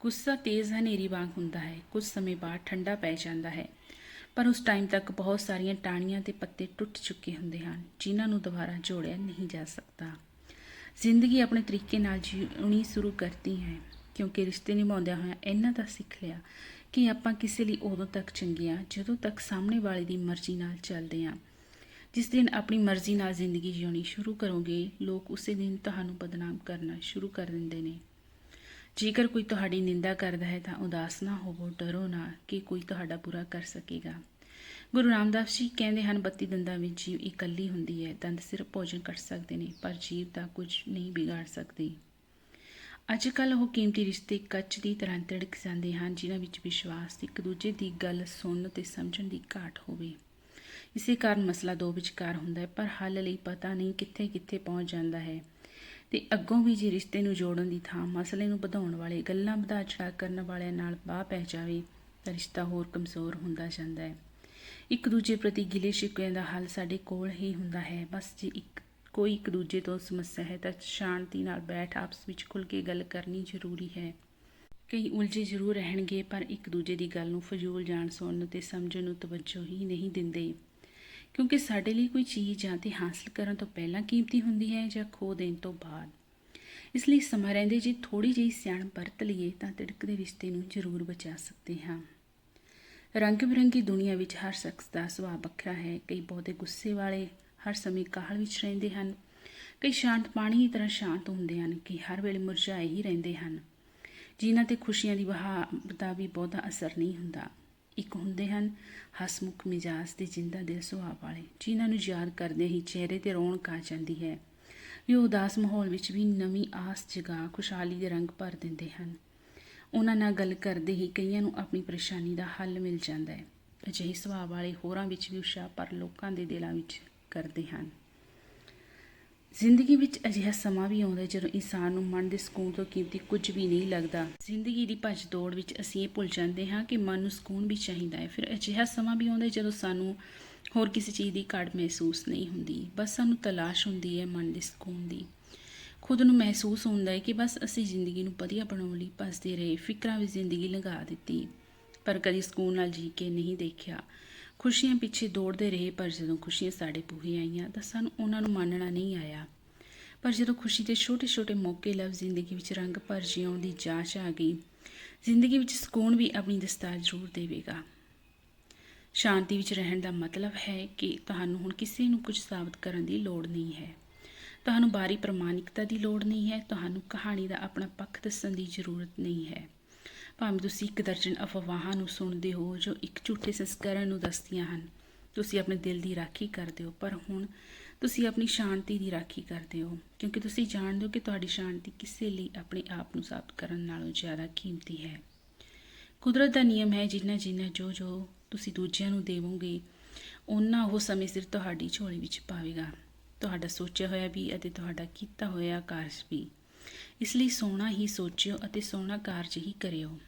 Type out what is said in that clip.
ਗੁੱਸਾ ਤੇਜ਼ ਹਨੇਰੀ ਵਾਂਗ ਹੁੰਦਾ ਹੈ, ਕੁਝ ਸਮੇਂ ਬਾਅਦ ਠੰਡਾ ਪੈ ਜਾਂਦਾ ਹੈ। ਪਰ ਉਸ ਟਾਈਮ ਤੱਕ ਬਹੁਤ ਸਾਰੀਆਂ ਟਾਹਣੀਆਂ ਤੇ ਪੱਤੇ ਟੁੱਟ ਚੁੱਕੇ ਹੁੰਦੇ ਹਨ, ਜਿਨ੍ਹਾਂ ਨੂੰ ਦੁਬਾਰਾ ਜੋੜਿਆ ਨਹੀਂ ਜਾ ਸਕਦਾ। ਜ਼ਿੰਦਗੀ ਆਪਣੇ ਤਰੀਕੇ ਨਾਲ ਜਿਉਣੀ ਸ਼ੁਰੂ ਕਰਦੀ ਹੈ, ਕਿਉਂਕਿ ਰਿਸ਼ਤੇ ਨਿਭਾਉਂਦਿਆਂ ਹੋਇਆਂ ਇਹਨਾਂ ਦਾ ਸਿੱਖ ਲਿਆ ਕਿ ਆਪਾਂ ਕਿਸੇ ਲਈ ਉਦੋਂ ਤੱਕ ਚੰਗੇ ਹਾਂ, ਜਦੋਂ ਤੱਕ ਸਾਹਮਣੇ ਵਾਲੇ ਦੀ ਮਰਜ਼ੀ ਨਾਲ ਚੱਲਦੇ ਹਾਂ। ਜਿਸ ਦਿਨ ਆਪਣੀ ਮਰਜ਼ੀ ਨਾਲ ਜ਼ਿੰਦਗੀ ਜਿਉਣੀ ਸ਼ੁਰੂ ਕਰੋਗੇ, ਲੋਕ ਉਸੇ ਦਿਨ ਤੁਹਾਨੂੰ ਬਦਨਾਮ ਕਰਨਾ ਸ਼ੁਰੂ ਕਰ ਦਿੰਦੇ ਨੇ। ਜੇਕਰ ਕੋਈ ਤੁਹਾਡੀ ਨਿੰਦਾ ਕਰਦਾ ਹੈ ਤਾਂ ਉਦਾਸ ਨਾ ਹੋਵੋ, ਡਰੋ ਨਾ ਕਿ ਕੋਈ ਤੁਹਾਡਾ ਬੁਰਾ ਕਰ ਸਕੇਗਾ। ਗੁਰੂ ਰਾਮਦਾਸ ਜੀ ਕਹਿੰਦੇ ਹਨ, ਬੱਤੀ ਦੰਦਾਂ ਵਿੱਚ ਜੀਵ ਇਕੱਲੀ ਹੁੰਦੀ ਹੈ, ਦੰਦ ਸਿਰਫ ਭੋਜਨ ਕੱਟ ਸਕਦੇ ਨੇ, ਪਰ ਜੀਵ ਦਾ ਕੁਝ ਨਹੀਂ ਵਿਗਾੜ ਸਕਦੇ। ਅੱਜ ਕੱਲ ਉਹ ਕੀਮਤੀ ਰਿਸ਼ਤੇ ਕੱਚ ਦੀ ਤਰ੍ਹਾਂ ਤਿੜਕ ਜਾਂਦੇ ਹਨ, ਜਿਨ੍ਹਾਂ ਵਿੱਚ ਵਿਸ਼ਵਾਸ ਇੱਕ ਦੂਜੇ ਦੀ ਗੱਲ ਸੁਣਨ ਤੇ ਸਮਝਣ ਦੀ ਘਾਟ ਹੋਵੇ। ਇਸੇ ਕਾਰਨ ਮਸਲਾ ਦੋ ਵਿਚਕਾਰ ਹੁੰਦਾ ਹੈ, ਪਰ ਹੱਲ ਲਈ ਪਤਾ ਨਹੀਂ ਕਿੱਥੇ ਕਿੱਥੇ ਪਹੁੰਚ ਜਾਂਦਾ ਹੈ। ਤੇ ਅੱਗੋਂ ਵੀ ਜੇ ਰਿਸ਼ਤੇ ਨੂੰ ਜੋੜਨ ਦੀ ਥਾਂ ਮਸਲੇ ਨੂੰ ਵਧਾਉਣ ਵਾਲੇ, ਗੱਲਾਂ ਵਧਾ ਚੜਾ ਕਰਨ ਵਾਲਿਆਂ ਨਾਲ ਬਾਹ ਪੈ ਜਾਵੇ, ਤਾਂ ਰਿਸ਼ਤਾ ਹੋਰ ਕਮਜ਼ੋਰ ਹੁੰਦਾ ਜਾਂਦਾ ਹੈ। ਇੱਕ ਦੂਜੇ ਪ੍ਰਤੀ ਗਿਲੇ ਸ਼ਿਕਵਿਆਂ ਦਾ ਹੱਲ ਸਾਡੇ ਕੋਲ ਹੀ ਹੁੰਦਾ ਹੈ। ਬਸ ਜੇ ਇੱਕ, ਕੋਈ ਇੱਕ ਦੂਜੇ ਤੋਂ ਸਮੱਸਿਆ ਹੈ, ਤਾਂ ਸ਼ਾਂਤੀ ਨਾਲ ਬੈਠ ਆਪਸ ਵਿੱਚ ਖੁੱਲ ਕੇ ਗੱਲ ਕਰਨੀ ਜ਼ਰੂਰੀ ਹੈ। ਕਈ ਉਲਝੇ ਜ਼ਰੂਰ ਰਹਿਣਗੇ, ਪਰ ਇੱਕ ਦੂਜੇ ਦੀ ਗੱਲ ਨੂੰ ਫਜ਼ੂਲ ਜਾਣ, ਸੁਣਨ ਤੇ ਸਮਝਣ ਨੂੰ ਤਵੱਜੋ ਹੀ ਨਹੀਂ ਦਿੰਦੇ। ਕਿਉਂਕਿ ਸਾਡੇ ਲਈ ਕੋਈ ਚੀਜ਼ ਜਾਂ ਤੇ ਹਾਸਲ ਕਰਨ ਤੋਂ ਪਹਿਲਾਂ ਕੀਮਤੀ ਹੁੰਦੀ ਹੈ ਜਾਂ ਖੋ ਦੇਣ ਤੋਂ ਬਾਅਦ। ਇਸ ਲਈ ਸਮਾਂ ਰਹਿੰਦੇ ਜੇ ਥੋੜੀ ਜਿਹੀ ਸਿਆਣ ਵਰਤ ਲਈਏ ਤਾਂ ਤਿੜਕਦੇ ਰਿਸ਼ਤੇ ਨੂੰ ਜ਼ਰੂਰ ਬਚਾ ਸਕਦੇ ਹਾਂ। ਰੰਗ ਬਿਰੰਗੀ ਦੁਨੀਆ ਵਿੱਚ ਹਰ ਸ਼ਖਸ ਦਾ ਸੁਭਾਅ ਵੱਖਰਾ ਹੈ। ਕਈ ਬਹੁਤੇ ਗੁੱਸੇ ਵਾਲੇ ਹਰ ਸਮੇਂ ਕਾਹਲ ਵਿੱਚ ਰਹਿੰਦੇ ਹਨ। ਕਈ ਸ਼ਾਂਤ ਪਾਣੀ ਦੀ ਤਰ੍ਹਾਂ ਸ਼ਾਂਤ ਹੁੰਦੇ ਹਨ ਕਿ ਹਰ ਵੇਲੇ ਮੁਰਝਾਏ ਹੀ ਰਹਿੰਦੇ ਹਨ। ਜਿਨ੍ਹਾਂ ਤੇ ਖੁਸ਼ੀਆਂ ਦੀ ਵਹਾਅ ਦਾ ਵੀ ਬਹੁਤਾ ਅਸਰ ਨਹੀਂ ਹੁੰਦਾ। ਇੱਕ ਹੁੰਦੇ ਹਨ ਹਸਮੁਖ ਮਿਜਾਜ਼ ਤੇ ਜਿੰਦਾ ਦਿਲ ਸੁਭਾਅ ਵਾਲੇ, ਜਿਨ੍ਹਾਂ ਨੂੰ ਯਾਦ ਕਰਦੇ ਹੀ ਚਿਹਰੇ ਤੇ ਰੌਣਕ ਆ ਜਾਂਦੀ ਹੈ। ਜੋ ਉਦਾਸ ਮਾਹੌਲ ਵਿੱਚ ਵੀ ਨਵੀਂ ਆਸ ਜਗਾ ਖੁਸ਼ਹਾਲੀ ਦੇ ਰੰਗ ਭਰ ਦਿੰਦੇ ਹਨ। ਉਹਨਾਂ ਨਾਲ ਗੱਲ ਕਰਦੇ ਹੀ ਕਈਆਂ ਨੂੰ ਆਪਣੀ ਪਰੇਸ਼ਾਨੀ ਦਾ ਹੱਲ ਮਿਲ ਜਾਂਦਾ ਹੈ। ਅਜਿਹੇ ਸੁਭਾਅ ਵਾਲੇ ਹੋਰਾਂ ਵਿੱਚ ਵੀ ਉਤਸ਼ਾਹ ਪਰ ਲੋਕਾਂ ਦੇ ਦਿਲਾਂ ਵਿੱਚ ਕਰਦੇ ਹਨ। ਜ਼ਿੰਦਗੀ ਵਿੱਚ ਅਜਿਹਾ ਸਮਾਂ ਵੀ ਆਉਂਦਾ ਜਦੋਂ ਇਨਸਾਨ ਨੂੰ ਮਨ ਦੇ ਸਕੂਨ ਤੋਂ ਕੀਮਤੀ ਕੁਝ ਵੀ ਨਹੀਂ ਲੱਗਦਾ। ਜ਼ਿੰਦਗੀ ਦੀ ਭੱਜ ਦੌੜ ਵਿੱਚ ਅਸੀਂ ਇਹ ਭੁੱਲ ਜਾਂਦੇ ਹਾਂ ਕਿ ਮਨ ਨੂੰ ਸਕੂਨ ਵੀ ਚਾਹੀਦਾ ਹੈ। ਫਿਰ ਅਜਿਹਾ ਸਮਾਂ ਵੀ ਆਉਂਦਾ ਜਦੋਂ ਸਾਨੂੰ ਹੋਰ ਕਿਸੇ ਚੀਜ਼ ਦੀ ਘਾਟ ਮਹਿਸੂਸ ਨਹੀਂ ਹੁੰਦੀ। ਬਸ ਸਾਨੂੰ ਤਲਾਸ਼ ਹੁੰਦੀ ਹੈ ਮਨ ਦੇ ਸਕੂਨ ਦੀ। ਖੁਦ ਨੂੰ ਮਹਿਸੂਸ ਹੁੰਦਾ ਹੈ ਕਿ ਬਸ ਅਸੀਂ ਜ਼ਿੰਦਗੀ ਨੂੰ ਵਧੀਆ ਬਣਾਉਣ ਲਈ ਭੱਜਦੇ ਰਹੇ, ਫਿਕਰਾਂ ਵਿੱਚ ਜ਼ਿੰਦਗੀ ਲੰਘਾ ਦਿੱਤੀ। ਪਰ ਕਦੀ ਸਕੂਨ ਨਾਲ ਜੀ ਕੇ ਨਹੀਂ ਦੇਖਿਆ। ਖੁਸ਼ੀਆਂ ਪਿੱਛੇ ਦੌੜਦੇ ਰਹੇ, ਪਰ ਜਦੋਂ ਖੁਸ਼ੀਆਂ ਸਾਡੇ ਪੂਹੇ ਆਈਆਂ ਤਾਂ ਸਾਨੂੰ ਉਹਨਾਂ ਨੂੰ ਮੰਨਣਾ ਨਹੀਂ ਆਇਆ। ਪਰ ਜਦੋਂ ਖੁਸ਼ੀ ਦੇ ਛੋਟੇ-ਛੋਟੇ ਮੌਕੇ ਲਵ ਜ਼ਿੰਦਗੀ ਵਿੱਚ ਰੰਗ ਭਰ ਜਿਉਣ ਦੀ ਜਾਂਚ ਆ ਗਈ, ਜ਼ਿੰਦਗੀ ਵਿੱਚ ਸਕੂਨ ਵੀ ਆਪਣੀ ਦਸਤਾਰ ਜ਼ਰੂਰ ਦੇਵੇਗਾ। ਸ਼ਾਂਤੀ ਵਿੱਚ ਰਹਿਣ ਦਾ ਮਤਲਬ ਹੈ ਕਿ ਤੁਹਾਨੂੰ ਹੁਣ ਕਿਸੇ ਨੂੰ ਕੁਝ ਸਾਬਤ ਕਰਨ ਦੀ ਲੋੜ ਨਹੀਂ ਹੈ। ਤੁਹਾਨੂੰ ਬਾਰੀ ਪ੍ਰਮਾਣਿਕਤਾ ਦੀ ਲੋੜ ਨਹੀਂ ਹੈ, ਤੁਹਾਨੂੰ ਕਹਾਣੀ ਦਾ ਆਪਣਾ ਪੱਖ ਦੱਸਣ ਦੀ ਜ਼ਰੂਰਤ ਨਹੀਂ ਹੈ। ਭਾਵੇਂ ਤੁਸੀਂ ਇੱਕ ਦਰਜਨ ਅਫਵਾਹਾਂ ਨੂੰ ਸੁਣਦੇ ਹੋ ਜੋ ਇੱਕ ਝੂਠੇ ਸੰਸਕਰਣ ਨੂੰ ਦੱਸਦੀਆਂ ਹਨ, ਤੁਸੀਂ ਆਪਣੇ ਦਿਲ ਦੀ ਰਾਖੀ ਕਰਦੇ ਹੋ, ਪਰ ਹੁਣ ਤੁਸੀਂ ਆਪਣੀ ਸ਼ਾਂਤੀ ਦੀ ਰਾਖੀ ਕਰਦੇ ਹੋ, ਕਿਉਂਕਿ ਤੁਸੀਂ ਜਾਣਦੇ ਹੋ ਕਿ ਤੁਹਾਡੀ ਸ਼ਾਂਤੀ ਕਿਸੇ ਲਈ ਆਪਣੇ ਆਪ ਨੂੰ ਸਾਬਤ ਕਰਨ ਨਾਲੋਂ ਜ਼ਿਆਦਾ ਕੀਮਤੀ ਹੈ। ਕੁਦਰਤ ਦਾ ਨਿਯਮ ਹੈ, ਜਿੰਨਾ ਜਿੰਨਾ ਜੋ ਜੋ ਤੁਸੀਂ ਦੂਜਿਆਂ ਨੂੰ ਦੇਵੋਗੇ ਉਹਨਾਂ ਉਹ ਸਮੇਂ ਸਿਰ ਤੁਹਾਡੀ ਝੋਲੀ ਵਿੱਚ ਪਾਵੇਗਾ। ਤੁਹਾਡਾ ਸੋਚਿਆ ਹੋਇਆ ਵੀ ਅਤੇ ਤੁਹਾਡਾ ਕੀਤਾ ਹੋਇਆ ਕਾਰਜ ਵੀ। ਇਸ ਲਈ ਸੋਹਣਾ ਹੀ ਸੋਚਿਓ ਅਤੇ ਸੋਹਣਾ ਕਾਰਜ ਹੀ ਕਰਿਓ।